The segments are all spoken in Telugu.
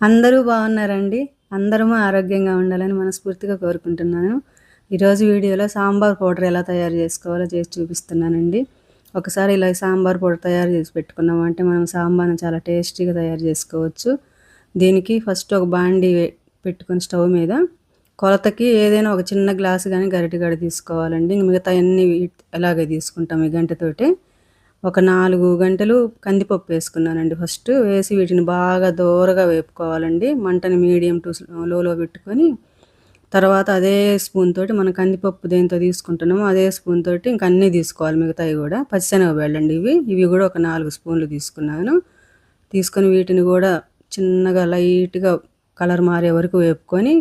అందరూ బాగున్నారండి. అందరము ఆరోగ్యంగా ఉండాలని మనస్ఫూర్తిగా కోరుకుంటున్నాను. ఈరోజు వీడియోలో సాంబార్ పౌడర్ ఎలా తయారు చేసుకోవాలో చేసి చూపిస్తున్నానండి. ఒకసారి ఇలా సాంబార్ పౌడర్ తయారు చేసి పెట్టుకున్నామంటే మనం సాంబార్ని చాలా టేస్టీగా తయారు చేసుకోవచ్చు. దీనికి ఫస్ట్ ఒక బాండి పెట్టుకుని స్టవ్ మీద కొలతకి ఏదైనా ఒక చిన్న గ్లాసు కానీ గరిటిగడి తీసుకోవాలండి. మిగతా అన్ని ఎలాగే తీసుకుంటాం ఈ గంటతోటే. ఒక నాలుగు గంటలు కందిపప్పు వేసుకున్నానండి. ఫస్ట్ వేసి వీటిని బాగా దూరగా వేపుకోవాలండి. మంటని మీడియం టు లోలో పెట్టుకొని తర్వాత అదే స్పూన్ తోటి మనం కందిపప్పు దేంతో తీసుకుంటున్నామో అదే స్పూన్ తోటి ఇంక అన్నీ తీసుకోవాలి మిగతాయి కూడా. పచ్చిశనగ ఇవి. ఇవి కూడా ఒక నాలుగు స్పూన్లు తీసుకున్నాను. తీసుకొని వీటిని కూడా చిన్నగా లైట్గా కలర్ మారే వరకు వేపుకొని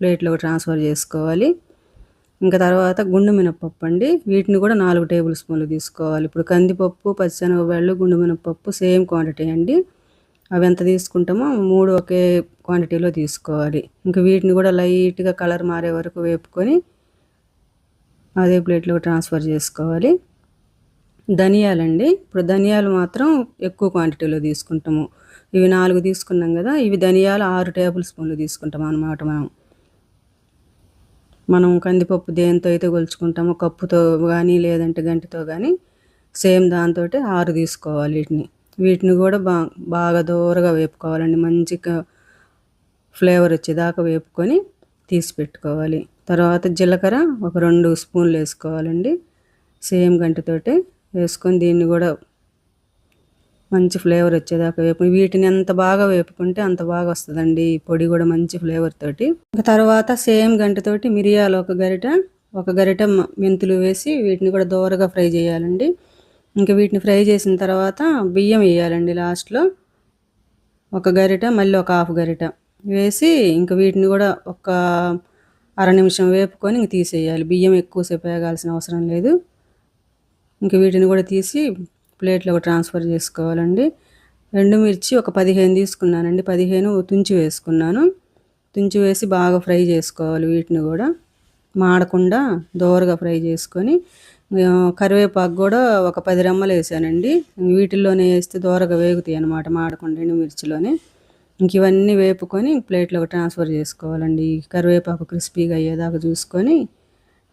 ప్లేట్లోకి ట్రాన్స్ఫర్ చేసుకోవాలి. ఇంకా తర్వాత గుండు మినపప్పు అండి. వీటిని కూడా నాలుగు టేబుల్ స్పూన్లు తీసుకోవాలి. ఇప్పుడు కందిపప్పు పచ్చిశనగపాళ్ళు గుండు మినపప్పు సేమ్ క్వాంటిటీ అండి. అవి ఎంత తీసుకుంటామో మూడు ఒకే క్వాంటిటీలో తీసుకోవాలి. ఇంకా వీటిని కూడా లైట్గా కలర్ మారే వరకు వేపుకొని అదే ప్లేట్లో ట్రాన్స్ఫర్ చేసుకోవాలి. ధనియాలండి. ఇప్పుడు ధనియాలు మాత్రం ఎక్కువ క్వాంటిటీలో తీసుకుంటాము. ఇవి నాలుగు తీసుకున్నాం కదా ఇవి ధనియాలు ఆరు టేబుల్ స్పూన్లు తీసుకుంటాం అన్నమాట మనం. మనం కందిపప్పు దేంతో అయితే కొలుచుకుంటామో కప్పుతో కానీ లేదంటే గంటితో కానీ సేమ్ దాంతో ఆరు తీసుకోవాలి వీటిని. వీటిని కూడా బా బాగా దూరగా వేపుకోవాలండి. మంచిగా ఫ్లేవర్ వచ్చేదాకా వేపుకొని తీసి పెట్టుకోవాలి. తర్వాత జీలకర్ర ఒక రెండు స్పూన్లు వేసుకోవాలండి. సేమ్ గంటతోటి వేసుకొని దీన్ని కూడా మంచి ఫ్లేవర్ వచ్చేదాకా వేపు వీటిని ఎంత బాగా వేపుకుంటే అంత బాగా వస్తుందండి ఈ పొడి కూడా మంచి ఫ్లేవర్ తోటి. ఇంకా తర్వాత సేమ్ గంటతోటి మిరియాలు ఒక గరిట ఒక గరిట మెంతులు వేసి వీటిని కూడా దోరగా ఫ్రై చేయాలండి. ఇంకా వీటిని ఫ్రై చేసిన తర్వాత బియ్యం వేయాలండి లాస్ట్లో. ఒక గరిట మళ్ళీ ఒక హాఫ్ గరిట వేసి ఇంకా వీటిని కూడా ఒక అర నిమిషం వేపుకొని ఇంక తీసేయాలి. బియ్యం ఎక్కువసేపు వేగాల్సిన అవసరం లేదు. ఇంక వీటిని కూడా తీసి ప్లేట్లోకి ట్రాన్స్ఫర్ చేసుకోవాలండి. ఎండుమిర్చి ఒక పదిహేను తీసుకున్నానండి. పదిహేను తుంచి వేసుకున్నాను. తుంచి వేసి బాగా ఫ్రై చేసుకోవాలి వీటిని కూడా. మాడకుండా దోరగా ఫ్రై చేసుకొని కరివేపాకు కూడా ఒక పది రెమ్మలు వేసానండి. వీటిల్లోనే వేస్తే దోరగా వేగుతాయి అనమాట మాడకుండా ఎండుమిర్చిలోనే ఇంక ఇవన్నీ వేపుకొని ప్లేట్లోకి ట్రాన్స్ఫర్ చేసుకోవాలండి. కరివేపాకు క్రిస్పీగా అయ్యేదాకా చూసుకొని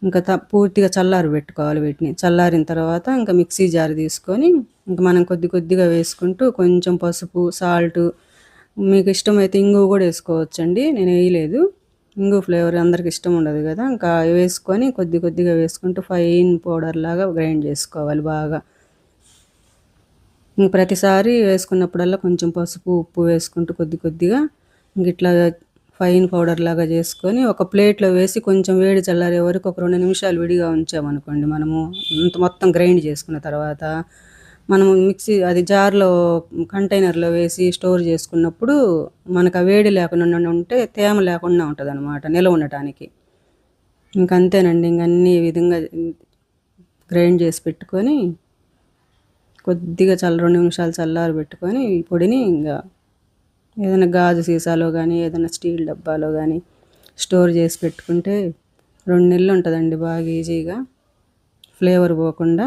ఇంకా త పూర్తిగా చల్లారి పెట్టుకోవాలి వీటిని. చల్లారిన తర్వాత ఇంకా మిక్సీ జార్ తీసుకొని ఇంకా మనం కొద్ది కొద్దిగా వేసుకుంటూ కొంచెం పసుపు సాల్ట్ మీకు ఇష్టమైతే ఇంగువ కూడా వేసుకోవచ్చండి. నేను వేయలేదు. ఇంగు ఫ్లేవర్ అందరికి ఇష్టం ఉండదు కదా. ఇంకా వేసుకొని కొద్ది కొద్దిగా వేసుకుంటూ ఫైన్ పౌడర్ లాగా గ్రైండ్ చేసుకోవాలి బాగా. ఇంక ప్రతిసారి వేసుకున్నప్పుడల్లా కొంచెం పసుపు ఉప్పు వేసుకుంటూ కొద్ది కొద్దిగా ఇంక ఇట్లా ఫైన్ పౌడర్ లాగా చేసుకొని ఒక ప్లేట్లో వేసి కొంచెం వేడి చల్లారే వరకు ఒక రెండు నిమిషాలు విడిగా ఉంచామనుకోండి మనము అంత మొత్తం గ్రైండ్ చేసుకున్న తర్వాత మనము మిక్సీ అది జార్లో కంటైనర్లో వేసి స్టోర్ చేసుకున్నప్పుడు మనకు ఆ వేడి లేకుండా ఉంటే తేమ లేకుండా ఉంటుంది అనమాట నిల్వ ఉండటానికి. ఇంకంతేనండి ఇంక అన్ని విధంగా గ్రైండ్ చేసి పెట్టుకొని కొద్దిగా చల్ల రెండు నిమిషాలు చల్లారి పెట్టుకొని ఈ పొడిని ఇంకా ఏదైనా గాజు సీసాలో కానీ ఏదైనా స్టీల్ డబ్బాలో కానీ స్టోర్ చేసి పెట్టుకుంటే రెండు నెలలు ఉంటుందండి బాగా ఈజీగా. ఫ్లేవర్ పోకుండా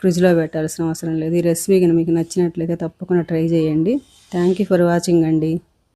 ఫ్రిడ్జ్లో పెట్టాల్సిన అవసరం లేదు. ఈ రెసిపీ కనుక మీకు నచ్చినట్లయితే తప్పకుండా ట్రై చేయండి. థ్యాంక్ యూ ఫర్ వాచింగ్ అండి.